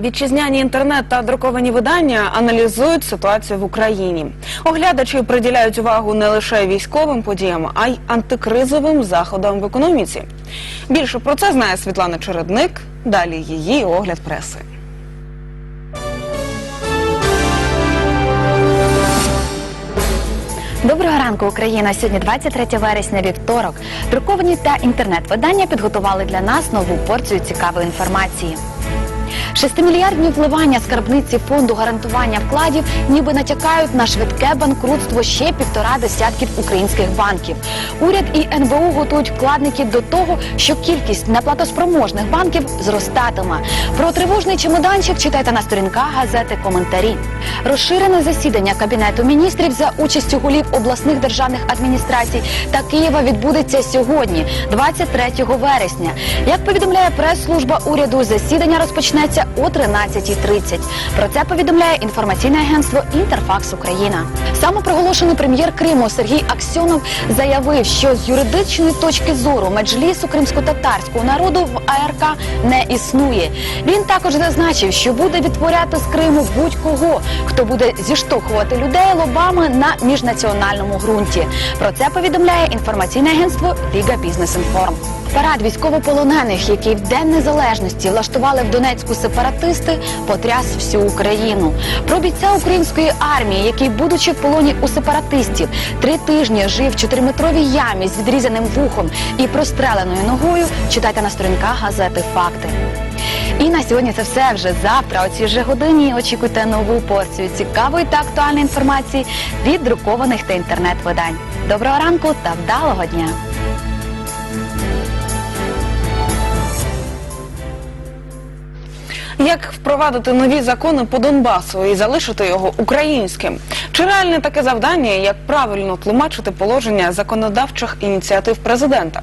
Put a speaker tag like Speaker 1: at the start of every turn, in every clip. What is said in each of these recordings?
Speaker 1: Вітчизняні інтернет та друковані видання аналізують ситуацію в Україні. Оглядачі приділяють увагу не лише військовим подіям, а й антикризовим заходам в економіці. Більше про це знає Світлана Чередник. Далі її огляд преси.
Speaker 2: Доброго ранку, Україна. Сьогодні 23 вересня, вівторок. Друковані та інтернет-видання підготували для нас нову порцію цікавої інформації. Шестимільярдні вливання скарбниці фонду гарантування вкладів ніби натякають на швидке банкрутство ще півтора десятків українських банків. Уряд і НБУ готують вкладників до того, що кількість неплатоспроможних банків зростатиме. Про тривожний чемоданчик читайте на сторінках газети коментарі. Розширене засідання кабінету міністрів за участю голів обласних державних адміністрацій та Києва відбудеться сьогодні, 23 вересня. Як повідомляє прес-служба уряду, засідання розпочнеться о 13.30. Про це повідомляє інформаційне агентство Інтерфакс Україна. Самопроголошений прем'єр Криму Сергій Аксьонов заявив, що з юридичної точки зору меджлісу кримсько-татарського народу в АРК не існує. Він також зазначив, що буде відтворяти з Криму будь-кого, хто буде зіштовхувати людей лобами на міжнаціональному ґрунті. Про це повідомляє інформаційне агентство Ліга Бізнес Інформ. Парад військовополонених, який в День Незалежності влаштували в Донецьку сепаратисти, потряс всю Україну. Про бійця української армії, який, будучи в полоні у сепаратистів, три тижні жив в чотириметровій ямі з відрізаним вухом і простреленою ногою, читайте на сторінках газети Факти. І на сьогодні це все вже завтра. О цій же годині очікуйте нову порцію цікавої та актуальної інформації від друкованих та інтернет-видань. Доброго ранку та вдалого дня!
Speaker 1: Як впровадити нові закони по Донбасу і залишити його українським? Чи реальне таке завдання, як правильно тлумачити положення законодавчих ініціатив президента?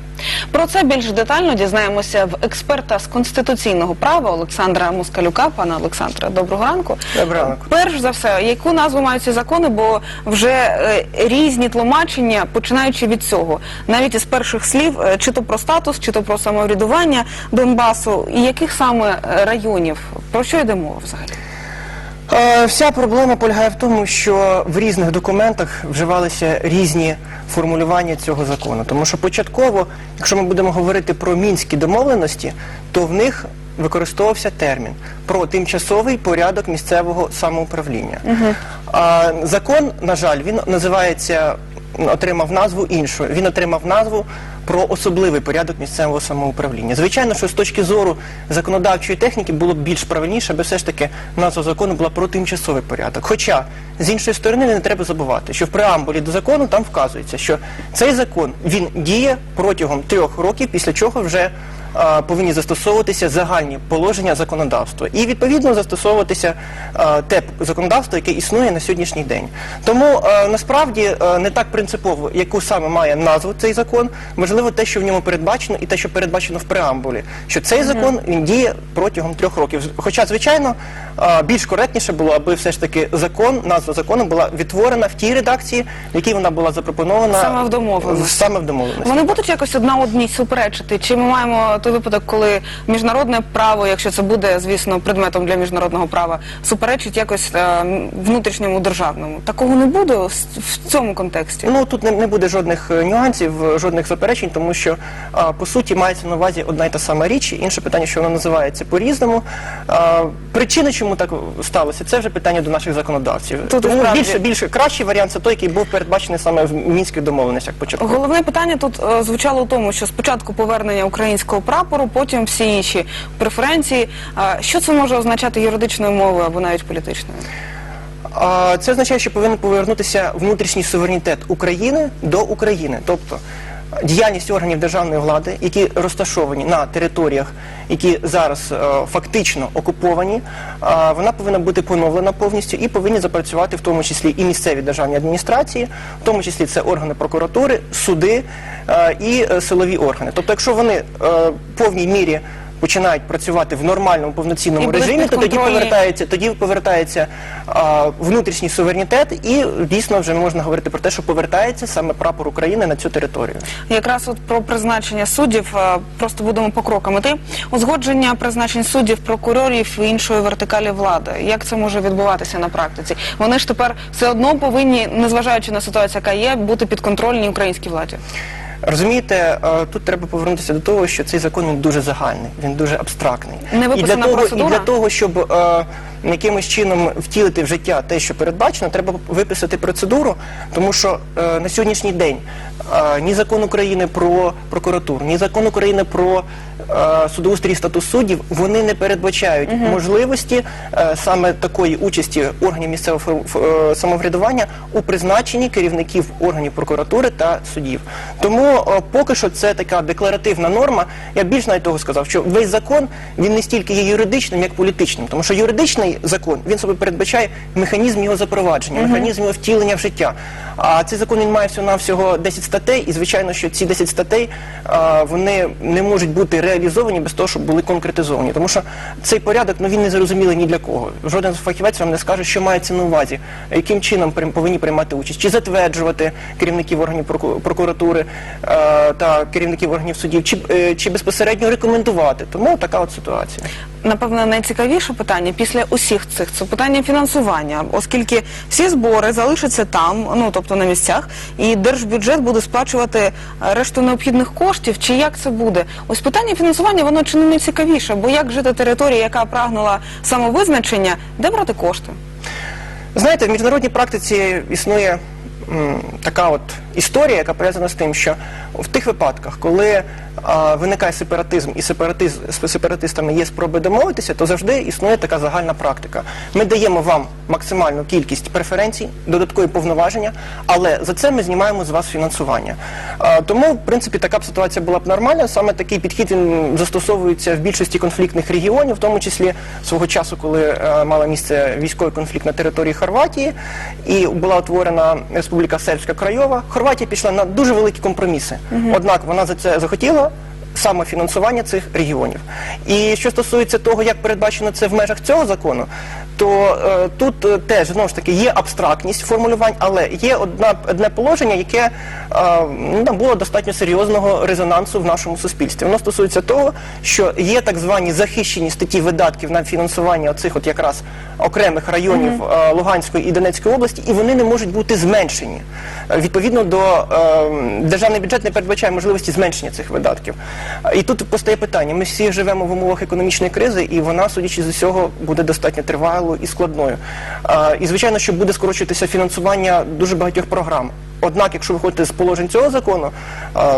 Speaker 1: Про це більш детально дізнаємося в експерта з конституційного права Олександра Москалюка. Пане Олександре, доброго ранку.
Speaker 3: Доброго ранку.
Speaker 1: Перш за все, яку назву мають ці закони, бо вже е, різні тлумачення, починаючи від цього, навіть із перших слів, е, чи то про статус, чи то про самоврядування Донбасу, і яких саме е, районів, про що йде мова взагалі?
Speaker 3: Е, Вся проблема полягає в тому, що в різних документах вживалися різні формулювання цього закону. Тому що початково, якщо ми будемо говорити про мінські домовленості, то в них використовувався термін про тимчасовий порядок місцевого самоуправління. А закон, на жаль, він називається, отримав назву іншу. Він отримав назву про особливий порядок місцевого самоуправління. Звичайно, що з точки зору законодавчої техніки було б більш правильніше, аби все ж таки назва закону була про тимчасовий порядок. Хоча з іншої сторони не треба забувати, що в преамбулі до закону там вказується, що цей закон він діє протягом трьох років, після чого вже а, повинні застосовуватися загальні положення законодавства і відповідно застосовуватися а, те законодавство, яке існує на сьогоднішній день. Тому а, насправді а, не так принципово, яку саме має назву цей закон, важливо те, що в ньому передбачено, і те, що передбачено в преамбулі, що цей закон він діє протягом трьох років. Хоча, звичайно, більш коректніше було, аби все ж таки закон, назва закону була відтворена в тій редакції, в якій вона була запропонована
Speaker 1: Саме в домовленості.
Speaker 3: Саме в домовленості.
Speaker 1: Вони будуть якось одна одній суперечити? Чи ми маємо той випадок, коли міжнародне право, якщо це буде, звісно, предметом для міжнародного права, суперечить якось е, внутрішньому державному? Такого не буде в цьому контексті?
Speaker 3: Ну тут не, не буде жодних е, нюансів, жодних заперечень, тому що по суті мається на увазі одна й та сама річ. Інше питання, що вона називається по-різному. Причини, чому так сталося, це вже питання до наших законодавців.
Speaker 1: Тут
Speaker 3: тому
Speaker 1: насправді-
Speaker 3: більше більше кращий варіант це той, який був передбачений саме в мінських домовленостях початку.
Speaker 1: Головне питання тут е, звучало у тому, що спочатку повернення українського прапору, потім всі інші преференції. Що це може означати юридичною мовою або навіть політичною?
Speaker 3: Це означає, що повинен повернутися внутрішній суверенітет України до України, тобто діяльність органів державної влади, які розташовані на територіях, які зараз е, фактично окуповані, а, вона повинна бути поновлена повністю і повинні запрацювати в тому числі і місцеві державні адміністрації, в тому числі це органи прокуратури, суди е, і е, силові органи. Тобто, якщо вони е, в повній мірі починають працювати в нормальному повноцінному
Speaker 1: І будуть
Speaker 3: режимі, то тоді
Speaker 1: підконтрольні.
Speaker 3: повертається, тоді повертається а, внутрішній суверенітет, і дійсно вже можна говорити про те, що повертається саме прапор України на цю територію.
Speaker 1: Якраз от про призначення суддів е, просто будемо по крокам іти. Узгодження призначень суддів, прокурорів і іншої вертикалі влади. Як це може відбуватися на практиці? Вони ж тепер все одно повинні, незважаючи на ситуацію, яка є, бути підконтрольні українській владі.
Speaker 3: Розумієте, е, тут треба повернутися до того, що цей закон він дуже загальний, він дуже абстрактний.
Speaker 1: Не
Speaker 3: і для того, і для того, щоб е, якимось чином втілити в життя те, що передбачено, треба виписати процедуру, тому що е, на сьогоднішній день е, ні закон України про прокуратуру, ні закон України про е, судоустрій і статус суддів, вони не передбачають можливості е, саме такої участі органів місцевого фор- ф- е, самоврядування у призначенні керівників органів прокуратури та судів. Тому е, поки що це така декларативна норма. Я більш навіть того сказав, що весь закон він не стільки є юридичним, як політичним, тому що юридичний закон він собі передбачає механізм його запровадження, механізм його втілення в життя. А цей закон він має всього навсього 10 статей, і звичайно, що ці 10 статей а, вони не можуть бути реалізовані без того, щоб були конкретизовані. Тому що цей порядок ну він не зрозумілий ні для кого. Жоден фахівець вам не скаже, що мається на увазі, яким чином повинні приймати участь, чи затверджувати керівників органів прокуратури е, та керівників органів судів, чи, е, чи безпосередньо рекомендувати. Тому така от ситуація.
Speaker 1: Напевне, найцікавіше питання після усіх цих це питання фінансування, оскільки всі збори залишаться там, ну тобто на місцях, і держбюджет буде сплачувати е, решту необхідних коштів. Чи як це буде? Ось питання фінансування воно чи не найцікавіше, бо як жити території, яка прагнула самовизначення, де брати кошти?
Speaker 3: Знаєте, в міжнародній практиці існує така от історія, яка пов'язана з тим, що в тих випадках, коли а, виникає сепаратизм і сепаратиз, з сепаратистами є спроби домовитися, то завжди існує така загальна практика. Ми даємо вам максимальну кількість преференцій, додаткові повноваження, але за це ми знімаємо з вас фінансування. А, тому, в принципі, така б ситуація була б нормальна. Саме такий підхід він застосовується в більшості конфліктних регіонів, в тому числі свого часу, коли е, мала місце військовий конфлікт на території Хорватії, і була утворена Республіка Сербська Крайова. Хорватія пішла на дуже великі компроміси. Однак вона за це захотіла. Саме фінансування цих регіонів. І що стосується того, як передбачено це в межах цього закону, то е, тут е, теж знову ж таки є абстрактність формулювань, але є одна, одне положення, яке е, ну, набуло достатньо серйозного резонансу в нашому суспільстві. Воно стосується того, що є так звані захищені статті видатків на фінансування оцих от якраз окремих районів е, Луганської і Донецької області, і вони не можуть бути зменшені. Е, Відповідно до е, державний бюджет не передбачає можливості зменшення цих видатків. І тут постає питання: ми всі живемо в умовах економічної кризи, і вона, судячи з усього, буде достатньо тривалою і складною. І звичайно, що буде скорочуватися фінансування дуже багатьох програм. Однак, якщо виходити з положень цього закону,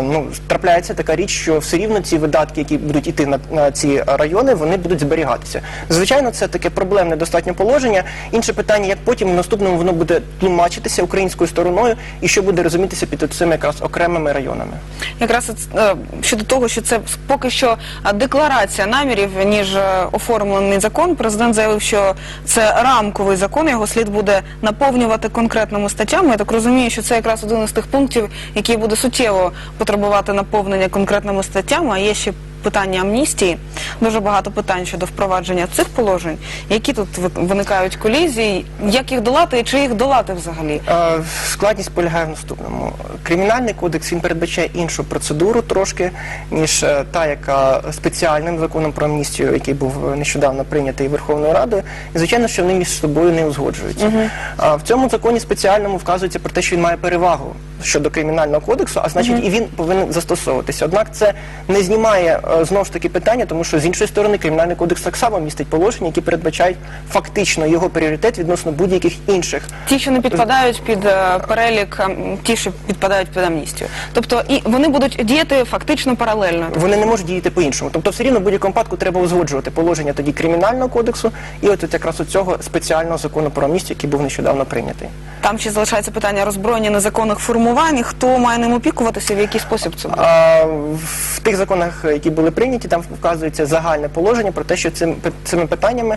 Speaker 3: ну трапляється така річ, що все рівно ці видатки, які будуть йти на, на ці райони, вони будуть зберігатися. Звичайно, це таке проблемне достатньо положення. Інше питання, як потім в наступному воно буде тлумачитися українською стороною, і що буде розумітися під цими якраз окремими районами.
Speaker 1: Якраз е, щодо того, що це поки що е, декларація намірів, ніж е, оформлений закон. Президент заявив, що це рамковий закон, його слід буде наповнювати конкретними статтями. Я так розумію, що це якраз один із тих пунктів, який буде суттєво потребувати наповнення конкретними статтями. А є ще питання амністії. Дуже багато питань щодо впровадження цих положень. Які тут виникають колізії, як їх долати і чи їх долати взагалі?
Speaker 3: Е, Складність полягає в наступному. Кримінальний кодекс він передбачає іншу процедуру трошки, ніж е, та, яка спеціальним законом про амністію, який був нещодавно прийнятий Верховною Радою, і звичайно, що вони між собою не узгоджуються. А в цьому законі спеціальному вказується про те, що він має перевагу щодо кримінального кодексу, а значить і він повинен застосовуватися. Однак це не знімає е, знову ж таки питання, тому що з іншої сторони кримінальний кодекс так само містить положення, які передбачають фактично його пріоритет відносно будь-яких інших
Speaker 1: Ті, що не підпадають під е, перелік, ем, ті, що підпадають під амністію. Тобто і вони будуть діяти фактично паралельно.
Speaker 3: Вони не можуть діяти по-іншому. Тобто, все рівно в будь-якому випадку треба узгоджувати положення тоді кримінального кодексу і от, от якраз от цього спеціального закону про амністію, який був нещодавно прийнятий.
Speaker 1: Там ще залишається питання роззброєння незаконних формувань. Хто має ним опікуватися, в який спосіб це буде?
Speaker 3: А в тих законах, які були прийняті, там вказується загальне положення про те, що цим, цими питаннями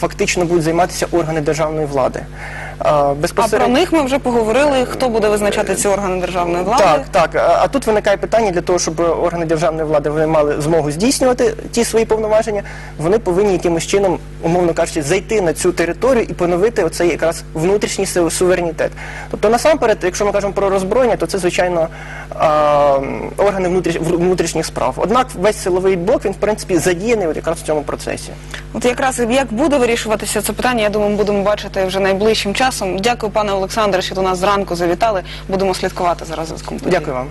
Speaker 3: фактично будуть займатися органи державної влади. Е,
Speaker 1: А про них ми вже поговорили. Хто буде визначати ці органи державної влади?
Speaker 3: так, так. А, а тут виникає питання для того, щоб органи державної влади вони мали змогу здійснювати ті свої повноваження. Вони повинні якимось чином, умовно кажучи, зайти на цю територію і поновити оцей якраз внутрішній суверенітет. Тобто, насамперед, якщо ми кажемо про роззброєння, то це звичайно органи внутріш, внутрішніх справ. Однак весь силовий блок він в принципі задіяний от якраз в цьому процесі.
Speaker 1: От якраз як буде вирішуватися це питання, я думаю, будемо бачити вже найближчим часом. Дякую, пане Олександре, що до нас зранку завітали. Будемо слідкувати за подій.
Speaker 3: Дякую вам.